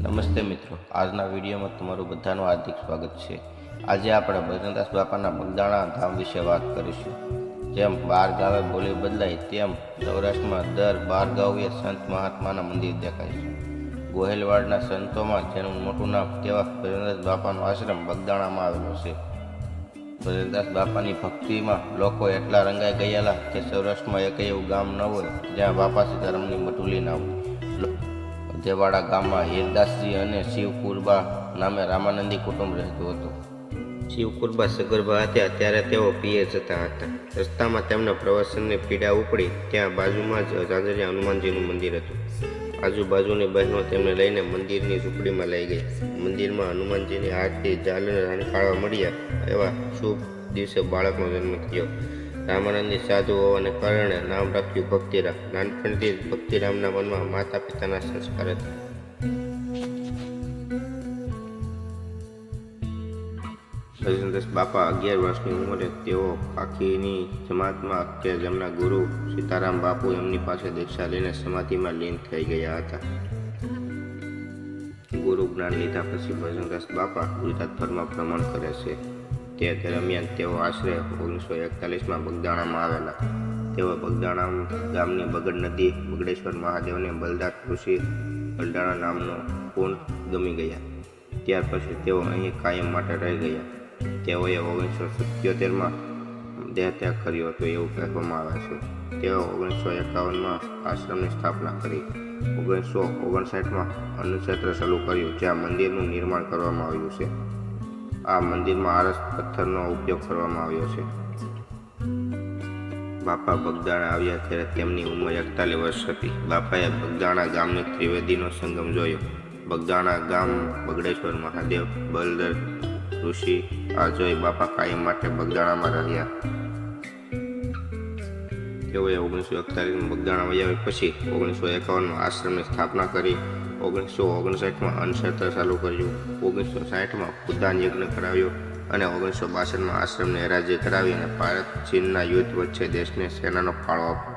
નમસ્તે મિત્રો. આજના વિડીયોમાં તમારું બધાનું હાર્દિક સ્વાગત છે. આજે આપણે ભજનદાસ બાપાના બગદાણા ધામ વિશે વાત કરીશું. જેમ બાર ગાવે બોલી બદલાય, તેમ સૌરાષ્ટ્રમાં દર બાર ગાવે સંત મહાત્માના મંદિર દેખાય છે. ગોહેલવાડના સંતોમાં, જેનું મોટું નામ તેવા ભજનદાસ બાપાનો આશ્રમ બગદાણામાં આવેલો છે. ભજનદાસ બાપાની ભક્તિમાં લોકો એટલા રંગાઈ ગયેલા કે સૌરાષ્ટ્રમાં એક એવું ગામ ન હોય, જ્યાં બાપા સીતારામની મટુલી ના હોય. દેવાડા ગામમાં હિરદાસજી અને શિવકુરબા નામે રામાનંદી કુટુંબ રહેતું હતું. શિવકુરબા સગર્ભા હતા, ત્યારે તેઓ પીએ જતા હતા. રસ્તામાં તેમના પ્રવાસનની પીડા ઉપડી, ત્યાં બાજુમાં જ ઝાંઝરિયા હનુમાનજીનું મંદિર હતું. આજુબાજુની બહેનો તેમને લઈને મંદિરની ઝૂંપડીમાં લઈ ગઈ. મંદિરમાં હનુમાનજીની આરતી, જાલને રણકાળવા મળ્યા એવા શુભ દિવસે બાળકનો જન્મ થયો. રામાનંદી સાધુ હોવાને કારણે નામ રાખ્યું ભક્તિરામ. નાનપણથી ભક્તિરામના મનમાં માતા પિતાના સંસ્કાર હતા. ભજનદાસ બાપા અગિયાર વર્ષની ઉંમરે તેઓ કાકીની જમાતમાં કે જેમના ગુરુ સીતારામ બાપુ એમની પાસે દીક્ષા લઈને સમાધિમાં લીન થઈ ગયા હતા. ગુરુ જ્ઞાન લીધા પછી ભજનદાસ બાપા ગુજરાતભરમાં ભ્રમણ કરે છે. તે દરમિયાન તેઓ આશરે ઓગણીસો એકતાલીસમાં બગદાણામાં આવેલા. તેઓ બગદાણા ગામની બગડ નદી, બગડેશ્વર મહાદેવને બલદાર ઋષિ બલદાણા નામનો કુંડ ગમી ગયા. ત્યાર પછી તેઓ અહીં કાયમ માટે રહી ગયા. તેઓએ ઓગણીસો સત્યોતેરમાં દેહત્યાગ કર્યો હતો એવું કહેવામાં આવે છે. તેઓ ઓગણીસો એકાવનમાં આશ્રમની સ્થાપના કરી. ઓગણીસો ઓગણસાઠમાં અન્નક્ષેત્ર શરૂ કર્યું, જ્યાં મંદિરનું નિર્માણ કરવામાં આવ્યું છે. આ મંદિરમાં આરસ પથ્થરનો ઉપયોગ કરવામાં આવ્યો છે. બાપા બગદાણા આવ્યા ત્યારે તેમની ઉંમર એકતાલીસ વર્ષ હતી. બાપાએ બગદાણા ગામને ત્રિવેદીનો સંગમ જોયો. બગદાણા ગામ બગડેશ્વર મહાદેવ બલદર ઋષિ આ જોઈ બાપા કાયમ માટે બગદાણામાં રહ્યા. તેઓએ ઓગણીસો એકતાલીસમાં બગદાણા વયા પછી ઓગણીસો એકાવનમાં આશ્રમની સ્થાપના કરી. ઓગણીસો ઓગણસાઠમાં અન્નક્ષેત્ર ચાલુ કર્યું. ઓગણીસો સાઠમાં ખુદાન યજ્ઞ કરાવ્યો અને ઓગણીસો બાસઠમાં આશ્રમને રાજ્ય કરાવી અને ભારત ચીનના યુદ્ધ વચ્ચે દેશને સેનાનો ફાળો આપ્યો.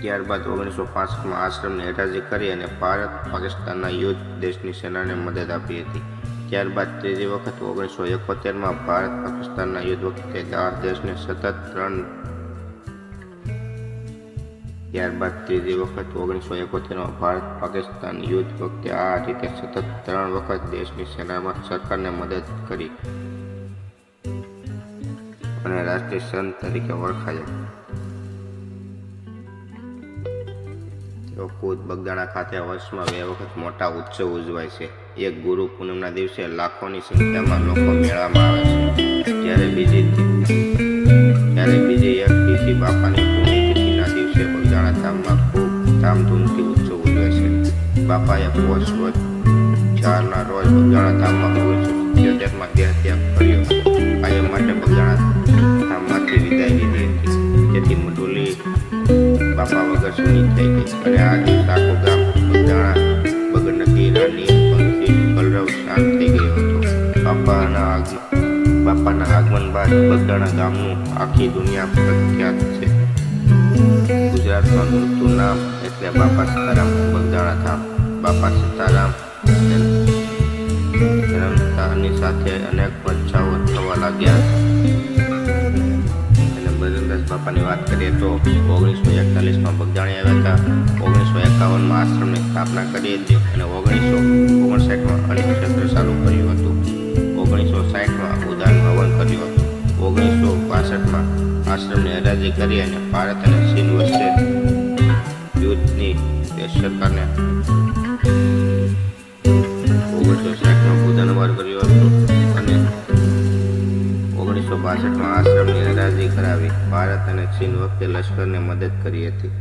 ત્યારબાદ ઓગણીસો પાસઠમાં આશ્રમને હેરાજી કરી અને ભારત પાકિસ્તાનના યુદ્ધ દેશની સેનાને મદદ આપી હતી. ત્યારબાદ ત્રીજી વખત ઓગણીસો એકોતેરમાં ભારત પાકિસ્તાનના યુદ્ધ વખતે આ દેશને સતત ત્રણ ત્યારબાદ ત્રીજી વખત ઓગણીસો એકોતેરમાં ભારત પાકિસ્તાન યુદ્ધ વખતે આ રીતે સતત ત્રણ વખત દેશની સેનામાં સરકારને મદદ કરી અને રાષ્ટ્રીય સંત તરીકે ઓળખાયા. તેઓ ખુદ બગદાણા ખાતે વર્ષમાં બે વખત મોટા ઉત્સવ ઉજવાય છે. એક ગુરુ પૂનમના દિવસે લાખોની સંખ્યામાં લોકો મેળામાં આવે છે. બાપાએ પોષ વધ ચારના રોજ બગદાણા ધામમાં ઓગણીસો સિત્યોતેરમાં દેહત્યાગ કર્યો કાયમ માટે બગદાણા ધામમાંથી વિદાય લીધી હતી તેથી મડુલી બાપા વગર શૂન્ય થઈ ગઈ અને આ દિવસ આખું ગામ બગદાણા બગડ નદી રાની પંખી કલરવ શાંત થઈ ગયો હતો બાપાના આગમન બાપાના આગમન બાદ બગદાણા ગામનું આખી દુનિયા પ્રખ્યાત છે ગુજરાતમાં મૃત્યુ નામ એટલે બાપા સીતારામ બગદાણા ધામ બાપા સીતારામ જન્મતાની સાથે અનેક ચર્ચાઓ થવા લાગ્યા. અને ભજનદાસ બાપાની વાત કરીએ તો ઓગણીસો એકતાલીસમાં બગદાણી આવ્યા હતા. ઓગણીસો એકાવનમાં આશ્રમની સ્થાપના કરી હતી અને ઓગણીસો ઓગણસાઠમાં અન્નક્ષેત્ર ચાલુ કર્યું હતું. ઓગણીસો સાઠમાં ઉદાન ભવન કર્યું હતું. ઓગણીસો બાસઠમાં આશ્રમની હરાજી કરી અને ભારત અને ચીન વચ્ચે સરકારને. ઓગણીસો સાઠમાં પોતાનો વાર કર્યો હતો અને ઓગણીસો બાસઠમાં આશ્રમની હરાજી કરાવી ભારત અને ચીન વખતે લશ્કરને મદદ કરી હતી.